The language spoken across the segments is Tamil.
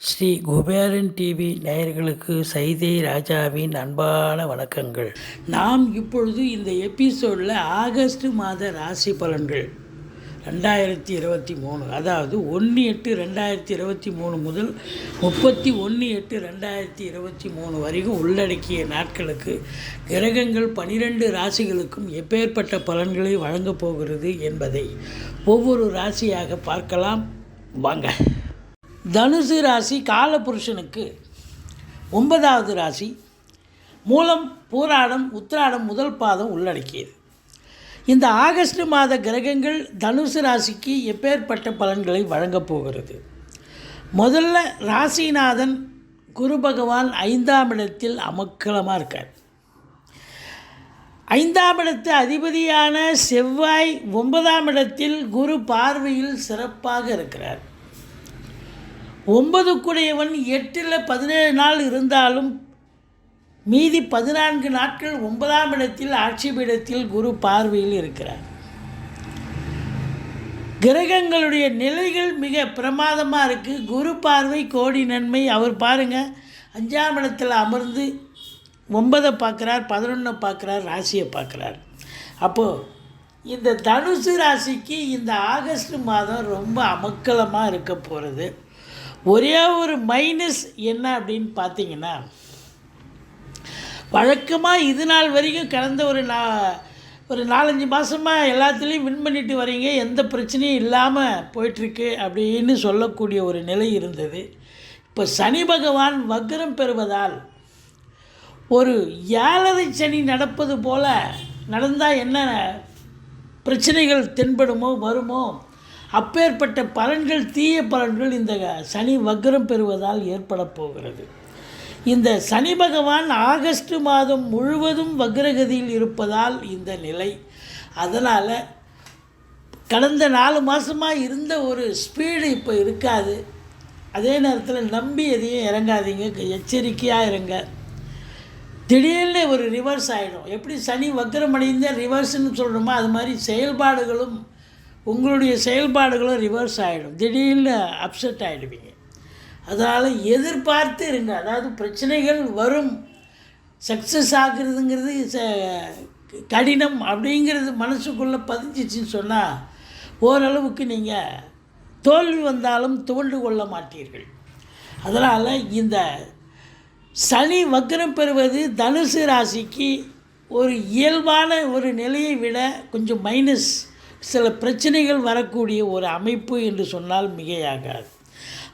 ஸ்ரீ குபேரன் டிவி நேயர்களுக்கு சைதை ராஜாவின் அன்பான வணக்கங்கள். நாம் இப்பொழுது இந்த எபிசோடில் ஆகஸ்ட் மாத ராசி பலன்கள். ரெண்டாயிரத்தி இருபத்தி மூணு அதாவது ஒன்று எட்டு ரெண்டாயிரத்தி இருபத்தி மூணு முதல் முப்பத்தி ஒன்று எட்டு ரெண்டாயிரத்தி இருபத்தி மூணு வரைக்கும் உள்ளடக்கிய நாட்களுக்கு கிரகங்கள் பனிரெண்டு ராசிகளுக்கும் எப்பேற்பட்ட பலன்களை வழங்கப் போகிறது என்பதை ஒவ்வொரு ராசியாக பார்க்கலாம். வாங்க. தனுசு ராசி காலபுருஷனுக்கு ஒன்பதாவது ராசி. மூலம் பூராடம் உத்திராடம் முதல் பாதம் உள்ளடக்கியது. இந்த ஆகஸ்ட் மாத கிரகங்கள் தனுசு ராசிக்கு எப்பேற்பட்ட பலன்களை வழங்கப் போகிறது. முதல்ல ராசிநாதன் குரு பகவான் ஐந்தாம் இடத்தில் அமக்கலமாக இருக்கார். ஐந்தாம் இடத்து அதிபதியான செவ்வாய் ஒன்பதாம் இடத்தில் குரு பார்வையில் சிறப்பாக இருக்கிறார். ஒன்பதுக்குடையவன் எட்டில் பதினேழு நாள் இருந்தாலும் மீதி பதினான்கு நாட்கள் ஒன்பதாம் இடத்தில் ஆட்சிபீடத்தில் குரு பார்வையில் இருக்கிறார். கிரகங்களுடைய நிலைகள் மிக பிரமாதமாக இருக்குது குரு பார்வை கோடி நன்மை. அவர் பாருங்கள் அஞ்சாம் இடத்தில் அமர்ந்து ஒன்பதை பார்க்குறார் பதினொன்றை பார்க்குறார் ராசியை பார்க்குறார். அப்போது இந்த தனுசு ராசிக்கு இந்த ஆகஸ்ட் மாதம் ரொம்ப அமக்கலமாக இருக்க போகிறது ஒரே ஒரு மைனஸ் என்ன அப்படின்னு பார்த்தீங்கன்னா வழக்கமாக இது நாள் வரைக்கும் கடந்த ஒரு நா ஒரு நாலஞ்சு மாதமாக எல்லாத்துலேயும் வின் பண்ணிட்டு வரீங்க எந்த பிரச்சனையும் இல்லாமல் போயிட்டுருக்கு அப்படின்னு சொல்லக்கூடிய ஒரு நிலை இருந்தது. இப்போ சனி பகவான் வக்ரம் பெறுவதால் ஒரு ஏழரை சனி நடப்பது போல் நடந்தால் என்ன பிரச்சனைகள் தென்படுமோ வருமோ? அப்பேற்பட்ட பலன்கள் தீய பலன்கள் இந்த சனி வக்ரம் பெறுவதால் ஏற்பட போகிறது. இந்த சனி பகவான் ஆகஸ்ட் மாதம் முழுவதும் வக்ரகதியில் இருப்பதால் இந்த நிலை. அதனால் கடந்த நாலு மாதமாக இருந்த ஒரு ஸ்பீடு இப்போ இருக்காது. அதே நேரத்தில் நம்பி எதையும் இறங்காதீங்க எச்சரிக்கையாக இருங்க. திடீர்னு ஒரு ரிவர்ஸ் ஆகிடும் எப்படி சனி வக்ரம் அடைந்த ரிவர்ஸ்னு சொல்கிறோமோ அது மாதிரி செயல்பாடுகளும் உங்களுடைய செயல்பாடுகளும் ரிவர்ஸ் ஆகிடும் திடீர்னு அப்செட் ஆகிடுவீங்க அதனால் எதிர்பார்த்து இருங்க. அதாவது பிரச்சனைகள் வரும். சக்ஸஸ் ஆகுறதுங்கிறது ச கடினம் அப்படிங்கிறது மனசுக்குள்ளே பதிஞ்சிச்சின்னு சொன்னால் ஓரளவுக்கு நீங்கள் தோல்வி வந்தாலும் துவண்டு கொள்ள மாட்டீர்கள். அதனால் இந்த சனி வக்கரம் பெறுவது தனுசு ராசிக்கு ஒரு இயல்பான ஒரு நிலையை விட கொஞ்சம் மைனஸ் சில பிரச்சனைகள் வரக்கூடிய ஒரு அமைப்பு என்று சொன்னால் மிகையாகாது.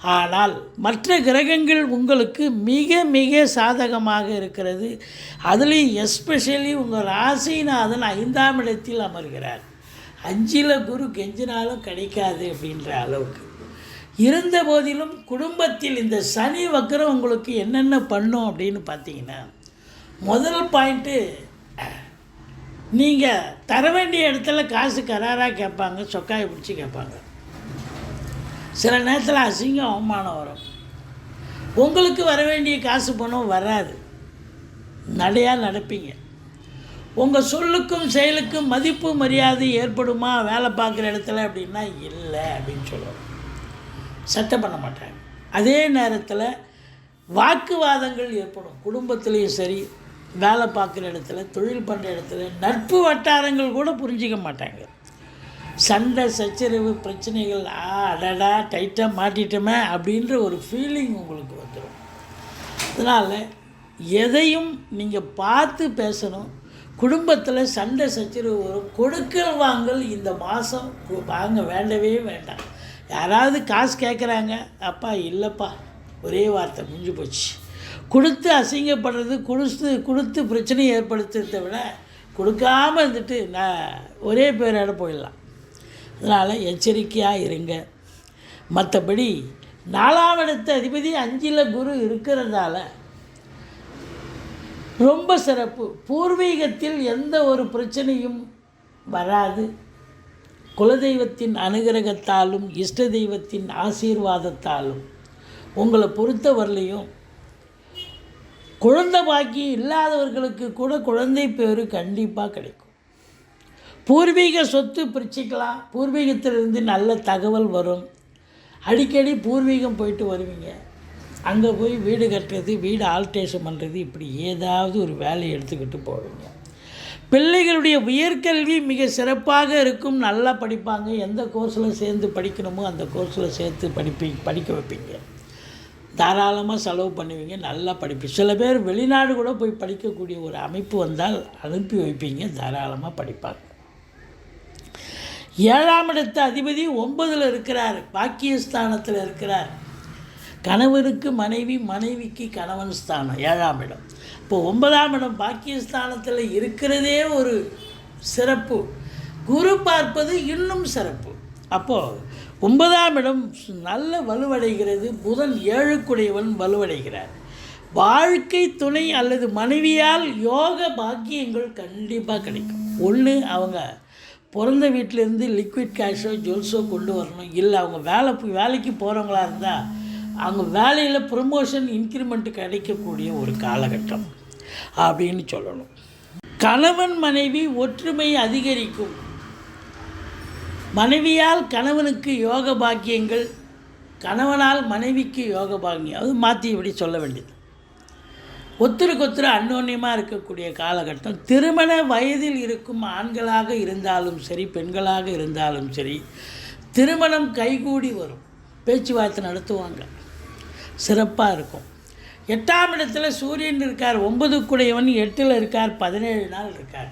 ஆனால் மற்ற கிரகங்கள் உங்களுக்கு மிக மிக சாதகமாக இருக்கிறது. அதுலேயும் எஸ்பெஷலி உங்கள் ராசிநாதன் ஐந்தாம் இடத்தில் அமர்கிறார். அஞ்சில் குரு கெஞ்சினாலும் கிடைக்காது அப்படின்ற அளவுக்கு. இருந்த போதிலும் குடும்பத்தில் இந்த சனி வக்கரம் உங்களுக்கு என்னென்ன பண்ணும் அப்படின்னு பார்த்தீங்கன்னா முதல் பாயிண்ட்டு நீங்கள் தர வேண்டிய இடத்துல காசு கராராக கேட்பாங்க சொக்காயை பிடிச்சி கேட்பாங்க. சில நேரத்தில் அசிங்கம் அவமானம் வரும். உங்களுக்கு வர வேண்டிய காசு பணம் வராது. நடையாக நடப்பீங்க. உங்கள் சொல்லுக்கும் செயலுக்கும் மதிப்பு மரியாதை ஏற்படுமா? வேலை பார்க்குற இடத்துல அப்படின்னா இல்லை அப்படின்னு சொல்லுவாங்க சட்டம் பண்ண மாட்டாங்க. அதே நேரத்தில் வாக்குவாதங்கள் ஏற்படும். குடும்பத்துலேயும் சரி வேலை பார்க்குற இடத்துல தொழில் பண்ணுற இடத்துல நட்பு வட்டாரங்கள் கூட புரிஞ்சிக்க மாட்டாங்க. சண்டை சச்சரவு பிரச்சனைகள் ஆ அடடா டைட்டாக மாட்டிட்டோமே அப்படின்ற ஒரு ஃபீலிங் உங்களுக்கு வந்துடும் அதனால் எதையும் நீங்கள் பார்த்து பேசணும். குடும்பத்தில் சண்டை சச்சரவு வரும். கொடுக்கல் வாங்கல் இந்த மாதம் வாங்க வேண்டவே வேண்டாம். யாராவது காசு கேட்குறாங்க அப்பா இல்லைப்பா ஒரே வார்த்தை முடிஞ்சு போச்சு. கொடுத்து அசிங்கப்படுறது கொடுத்து கொடுத்து பிரச்சனையை ஏற்படுத்துறதை விட கொடுக்காம இருந்துட்டு நான் ஒரே பேரோட போயிடலாம். அதனால் எச்சரிக்கையாக இருங்க. மற்றபடி நாலாம் இடத்த அதிபதி அஞ்சில் குரு இருக்கிறதால ரொம்ப சிறப்பு. பூர்வீகத்தில் எந்த ஒரு பிரச்சனையும் வராது. குலதெய்வத்தின் அனுகிரகத்தாலும் இஷ்ட தெய்வத்தின் ஆசீர்வாதத்தாலும் உங்களை பொறுத்தவரையிலையும் குழந்தை பாக்கியம் இல்லாதவர்களுக்கு கூட குழந்தை பேர் கண்டிப்பாக கிடைக்கும். பூர்வீக சொத்து பிரிச்சுக்கலாம். பூர்வீகத்திலிருந்து நல்ல தகவல் வரும். அடிக்கடி பூர்வீகம் போயிட்டு வருவீங்க. அங்கே போய் வீடு கட்டுறது வீடு ஆல்ட்ரேஷன் பண்ணுறது இப்படி ஏதாவது ஒரு வேலையை எடுத்துக்கிட்டு போவீங்க. பிள்ளைகளுடைய உயர்கல்வி மிக சிறப்பாக இருக்கும். நல்லா படிப்பாங்க. எந்த கோர்ஸில் சேர்ந்து படிக்கணுமோ அந்த கோர்ஸில் சேர்த்து படிப்பி படிக்க வைப்பீங்க. தாராளமாக செலவு பண்ணுவீங்க நல்லா படிப்பு. சில பேர் வெளிநாடு கூட போய் படிக்கக்கூடிய ஒரு அமைப்பு வந்தால் அனுப்பி வைப்பீங்க தாராளமாக படிப்பாங்க. ஏழாம் இடத்து அதிபதி ஒன்பதில் இருக்கிறார் பாக்கியஸ்தானத்தில் இருக்கிறார். கணவனுக்கு மனைவி மனைவிக்கு கணவன் ஸ்தானம் ஏழாம் இடம். இப்போ ஒன்பதாம் இடம் பாக்கியஸ்தானத்தில் இருக்கிறதே ஒரு சிறப்பு. குரு பார்ப்பது இன்னும் சிறப்பு. அப்போது ஒன்பதாம் இடம் நல்ல வலுவடைகிறது. புதன் ஏழுக்குடையவன் வலுவடைகிறார். வாழ்க்கை துணை அல்லது மனைவியால் யோக பாக்கியங்கள் கண்டிப்பாக கிடைக்கும். ஒன்று அவங்க பிறந்த வீட்டிலேருந்து லிக்விட் கேஷோ ஜுவல்ஸோ கொண்டு வரணும். இல்லை அவங்க வேலை வேலைக்கு போகிறவங்களா இருந்தால் அவங்க வேலையில் ப்ரொமோஷன் இன்க்ரிமெண்ட் கிடைக்கக்கூடிய ஒரு காலகட்டம் அப்படின்னு சொல்லணும். கணவன் மனைவி ஒற்றுமை அதிகரிக்கும். மனைவியால் கணவனுக்கு யோக பாக்கியங்கள் கணவனால் மனைவிக்கு யோக பாக்கியம். அது மாற்றி இப்படி சொல்ல வேண்டியது. ஒத்துருக்கு ஒத்துரு அன்னோன்யமாக இருக்கக்கூடிய காலகட்டம். திருமண வயதில் இருக்கும் ஆண்களாக இருந்தாலும் சரி பெண்களாக இருந்தாலும் சரி திருமணம் கைகூடி வரும். பேச்சுவார்த்தை நடத்துவாங்க. சிறப்பாக இருக்கும். எட்டாம் இடத்துல சூரியன் இருக்கார் ஒன்பது குடையவன் எட்டில் இருக்கார் பதினேழு நாள் இருக்கார்.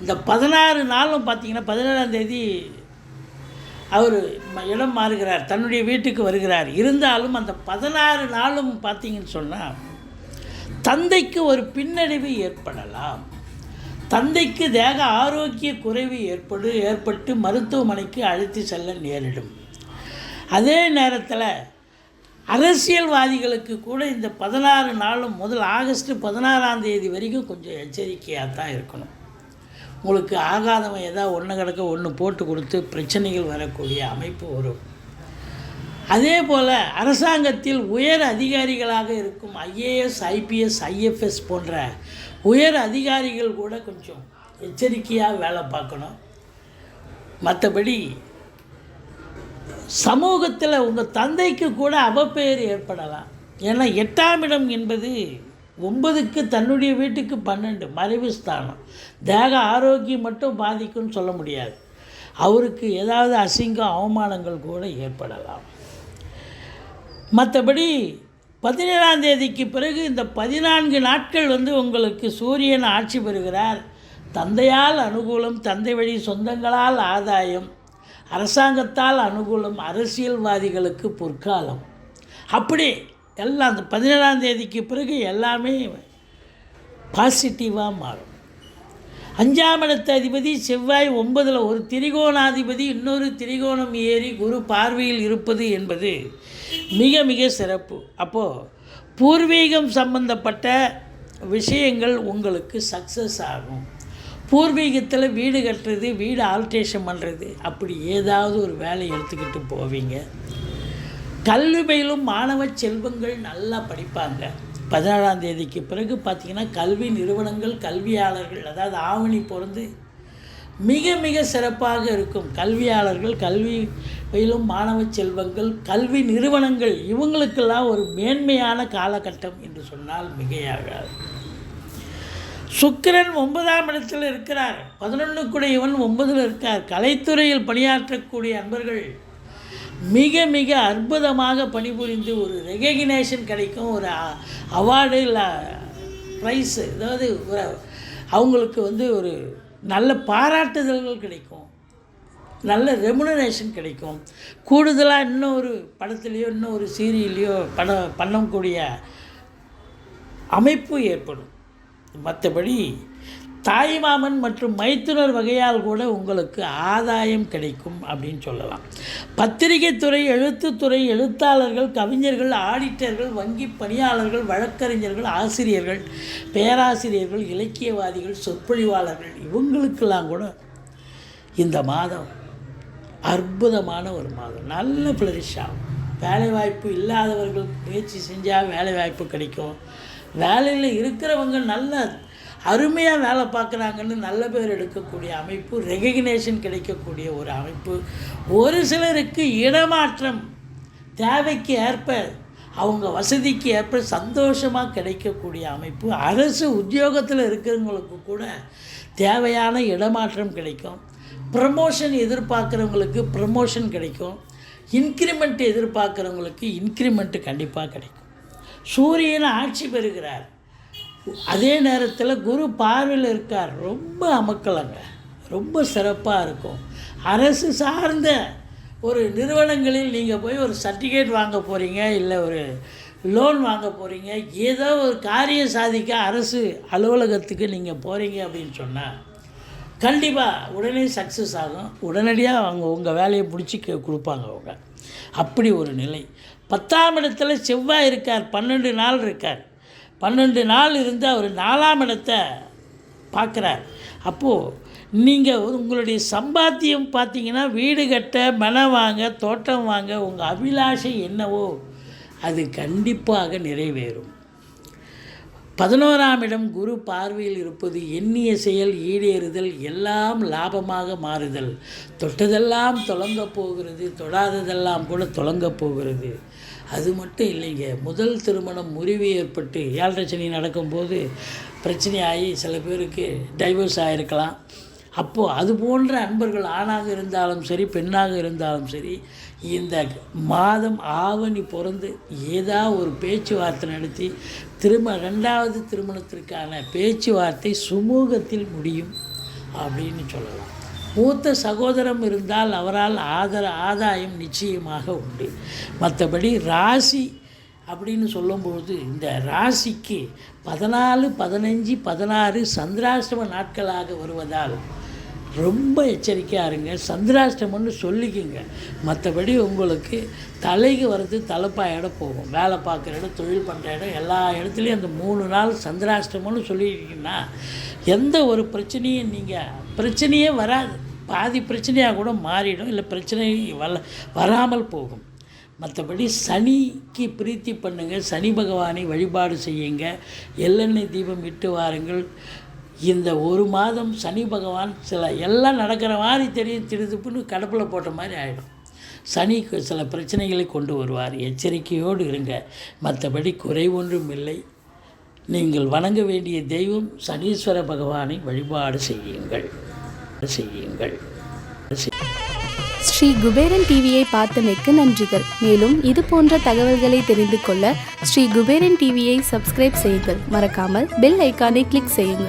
இந்த பதினாறு நாளும் பார்த்திங்கன்னா பதினேழாம் தேதி அவர் இடம் மாறுகிறார் தன்னுடைய வீட்டுக்கு வருகிறார். இருந்தாலும் அந்த பதினாறு நாளும் பார்த்தீங்கன்னு சொன்னால் தந்தைக்கு ஒரு பின்னடைவு ஏற்படலாம். தந்தைக்கு தேக ஆரோக்கிய குறைவு ஏற்படு ஏற்பட்டு மருத்துவமனைக்கு அழைத்து செல்ல நேரிடும். அதே நேரத்தில் அரசியல்வாதிகளுக்கு கூட இந்த பதினாறு நாளும் முதல் ஆகஸ்ட் பதினாறாம் தேதி வரைக்கும் கொஞ்சம் எச்சரிக்கையாக தான் இருக்கணும். உங்களுக்கு ஆகாதவன் ஏதாவது ஒன்று கிடக்க ஒன்று போட்டு கொடுத்து பிரச்சனைகள் வரக்கூடிய அமைப்பு வரும். அதே போல் அரசாங்கத்தில் உயர் அதிகாரிகளாக இருக்கும் ஐஏஎஸ் ஐபிஎஸ் ஐஎஃப்எஸ் போன்ற உயர் அதிகாரிகள் கூட கொஞ்சம் எச்சரிக்கையாக வேலை பார்க்கணும். மற்றபடி சமூகத்தில் உங்கள் தந்தைக்கு கூட அவப்பெயர் ஏற்படலாம். ஏன்னா எட்டாம் இடம் என்பது ஒன்பதுக்கு தன்னுடைய வீட்டுக்கு பன்னெண்டு மறைவு ஸ்தானம். தேக ஆரோக்கியம் மட்டும் பாதிக்கும்னு சொல்ல முடியாது. அவருக்கு ஏதாவது அசிங்கம் அவமானங்கள் கூட ஏற்படலாம். மற்றபடி பதினேழாம் தேதிக்கு பிறகு இந்த பதினான்கு நாட்கள் வந்து உங்களுக்கு சூரியன் ஆட்சி பெறுகிறார். தந்தையால் அனுகூலம் தந்தை வழி சொந்தங்களால் ஆதாயம் அரசாங்கத்தால் அனுகூலம் அரசியல்வாதிகளுக்கு பொற்காலம். அப்படி எல்லாம் அந்த பதினேழாம் தேதிக்கு பிறகு எல்லாமே பாசிட்டிவாக மாறும். அஞ்சாம் இடத்த அதிபதி செவ்வாய் ஒன்பதில் ஒரு திரிகோணாதிபதி இன்னொரு திரிகோணம் ஏறி குரு பார்வையில் இருப்பது என்பது மிக மிக சிறப்பு. அப்போது பூர்வீகம் சம்பந்தப்பட்ட விஷயங்கள் உங்களுக்கு சக்ஸஸ் ஆகும். பூர்வீகத்தில் வீடு கட்டுறது வீடு ஆல்ட்ரேஷன் பண்ணுறது அப்படி ஏதாவது ஒரு வேலை எடுத்துக்கிட்டு போவீங்க. கல்வி பயிலும் மாணவ செல்வங்கள் நல்லா படிப்பாங்க. பதினாறாம் தேதிக்கு பிறகு பார்த்திங்கன்னா கல்வி நிறுவனங்கள் கல்வியாளர்கள் அதாவது ஆவணி பிறந்து மிக மிக சிறப்பாக இருக்கும். கல்வியாளர்கள் கல்வி பயிலும் மாணவ செல்வங்கள் கல்வி நிறுவனங்கள் இவங்களுக்கெல்லாம் ஒரு மேன்மையான காலகட்டம் என்று சொன்னால் மிகையாகாது. சுக்கிரன் ஒன்பதாம் இடத்தில் இருக்கிறார். பதினொன்றுக்குடையவன் ஒன்பதில் இருக்கார். கலைத்துறையில் பணியாற்றக்கூடிய அன்பர்கள் மிக மிக அற்புதமாக பணிபுரிந்து ஒரு ரெகக்னேஷன் கிடைக்கும் ஒரு அவார்டு இல்லை ப்ரைஸு அதாவது ஒரு அவங்களுக்கு வந்து ஒரு நல்ல பாராட்டுதல்கள் கிடைக்கும். நல்ல ரெமுனரேஷன் கிடைக்கும். கூடுதலாக இன்னும் ஒரு படத்துலேயோ இன்னும் ஒரு சீரியல்லையோ படம் பண்ணக்கூடிய அமைப்பு ஏற்படும். மற்றபடி தாய்மாமன் மற்றும் மைத்துனர் வகையால் கூட உங்களுக்கு ஆதாயம் கிடைக்கும் அப்படின்னு சொல்லலாம். பத்திரிகை துறை எழுத்துத்துறை எழுத்தாளர்கள் கவிஞர்கள் ஆடிட்டர்கள் வங்கி பணியாளர்கள் வழக்கறிஞர்கள் ஆசிரியர்கள் பேராசிரியர்கள் இலக்கியவாதிகள் சொற்பொழிவாளர்கள் இவங்களுக்கெல்லாம் கூட இந்த மாதம் அற்புதமான ஒரு மாதம். நல்ல ஃப்ளரிஷ் ஆகும். வேலைவாய்ப்பு இல்லாதவர்கள் முயற்சி செஞ்சால் வேலைவாய்ப்பு கிடைக்கும். வேலையில் இருக்கிறவங்க நல்ல அருமையாக வேலை பார்க்குறாங்கன்னு நல்ல பேர் எடுக்கக்கூடிய அமைப்பு ரெகக்னேஷன் கிடைக்கக்கூடிய ஒரு அமைப்பு. ஒரு சிலருக்கு இடமாற்றம் தேவைக்கு ஏற்ப அவங்க வசதிக்கு ஏற்ப சந்தோஷமாக கிடைக்கக்கூடிய அமைப்பு. அரசு உத்தியோகத்தில் இருக்கிறவங்களுக்கு கூட தேவையான இடமாற்றம் கிடைக்கும். ப்ரமோஷன் எதிர்பார்க்குறவங்களுக்கு ப்ரமோஷன் கிடைக்கும். இன்க்ரிமெண்ட் எதிர்பார்க்குறவங்களுக்கு இன்க்ரிமெண்ட்டு கண்டிப்பாக கிடைக்கும். சூரியன் ஆட்சி பெறுகிறார். அதே நேரத்தில் குரு பார்வையில் இருக்கார். ரொம்ப அமக்கலங்க. ரொம்ப சிறப்பாக இருக்கும். அரசு சார்ந்த ஒரு நிறுவனங்களில் நீங்கள் போய் ஒரு சர்டிஃபிகேட் வாங்க போகிறீங்க இல்லை ஒரு லோன் வாங்க போகிறீங்க ஏதோ ஒரு காரியம் சாதிக்க அரசு அலுவலகத்துக்கு நீங்கள் போகிறீங்க அப்படின்னு சொன்னால் கண்டிப்பாக உடனே சக்ஸஸ் ஆகும். உடனடியாக அவங்க உங்கள் வேலையை பிடிச்சி கொடுப்பாங்க அவங்க. அப்படி ஒரு நிலை. பத்தாம் இடத்துல செவ்வாய் இருக்கார். பன்னெண்டு நாள் இருக்கார். பன்னெண்டு நாள் இருந்து அவர் நாலாம் இடத்தை பார்க்குறார். அப்போது நீங்கள் உங்களுடைய சம்பாத்தியம் பார்த்தீங்கன்னா வீடு கட்ட மனம் வாங்க தோட்டம் வாங்க உங்கள் அபிலாஷை என்னவோ அது கண்டிப்பாக நிறைவேறும். பதினோராம் இடம் குரு பார்வையில் இருப்பது எண்ணிய செயல் ஈடேறுதல் எல்லாம் லாபமாக மாறுதல். தொட்டதெல்லாம் தொலங்க போகிறது தொடாததெல்லாம் கூட தொலங்க போகிறது. அது மட்டும் இல்லைங்க முதல் திருமணம் முறிவு ஏற்பட்டு ஏழரை சனி நடக்கும்போது பிரச்சனையாகி சில பேருக்கு டைவர்ஸ் ஆகிருக்கலாம் அப்போது அது போன்ற அன்பர்கள் ஆணாக இருந்தாலும் சரி பெண்ணாக இருந்தாலும் சரி இந்த மாதம் ஆவணி பிறந்து ஏதா ஒரு பேச்சுவார்த்தை நடத்தி திரும ரெண்டாவது திருமணத்திற்கான பேச்சுவார்த்தை சுமூகத்தில் முடியும் அப்படின்னு சொல்லலாம். மூத்த சகோதரம் இருந்தால் அவரால் ஆதர ஆதாயம் நிச்சயமாக உண்டு. மற்றபடி ராசி அப்படின்னு சொல்லும்பொழுது இந்த ராசிக்கு பதினாலு பதினஞ்சு பதினாறு சந்திராசிரம நாட்களாக வருவதால் ரொம்ப எச்சரிக்கையாக இருங்க. சந்திராஷ்டமம்னு சொல்லிக்கோங்க. மற்றபடி உங்களுக்கு தலைக்கு வர்றது தலைப்பாயோட போகும். வேலை பார்க்குற இடம் தொழில் பண்ணுற இடம் எல்லா இடத்துலையும் அந்த மூணு நாள் சந்திராஷ்டமம்னு சொல்லியிருக்கீங்கன்னா எந்த ஒரு பிரச்சனையும் நீங்கள் பிரச்சனையே வராது. பாதி பிரச்சனையாக கூட மாறிடும். இல்லை பிரச்சனை வர வராமல் போகும். மற்றபடி சனிக்கு பிரீத்தி பண்ணுங்கள் சனி பகவானை வழிபாடு செய்யுங்க. எள்ளெண்ணெய் தீபம் இட்டு வாருங்கள். இந்த ஒரு மாதம் சனி பகவான் சில எல்லாம் நடக்கிற மாதிரி தெரியும் திருதுப்புன்னு கடப்பில் போட்ட மாதிரி ஆகிடும் சனி சில பிரச்சனைகளை கொண்டு வருவார். எச்சரிக்கையோடு இருங்க. மற்றபடி குறை ஒன்றும் இல்லை. நீங்கள் வணங்க வேண்டிய தெய்வம் சனீஸ்வர பகவானை வழிபாடு செய்யுங்கள். செய்யுங்கள். செய்- ஸ்ரீ குபேரன் டிவியை பார்த்தமைக்கு நன்றிகள். மேலும் இது போன்ற தகவல்களை தெரிந்து கொள்ள ஸ்ரீ குபேரன் டிவியை சப்ஸ்கிரைப் செய்யுங்கள். மறக்காமல் பெல் ஐக்கானை கிளிக் செய்யுங்கள்.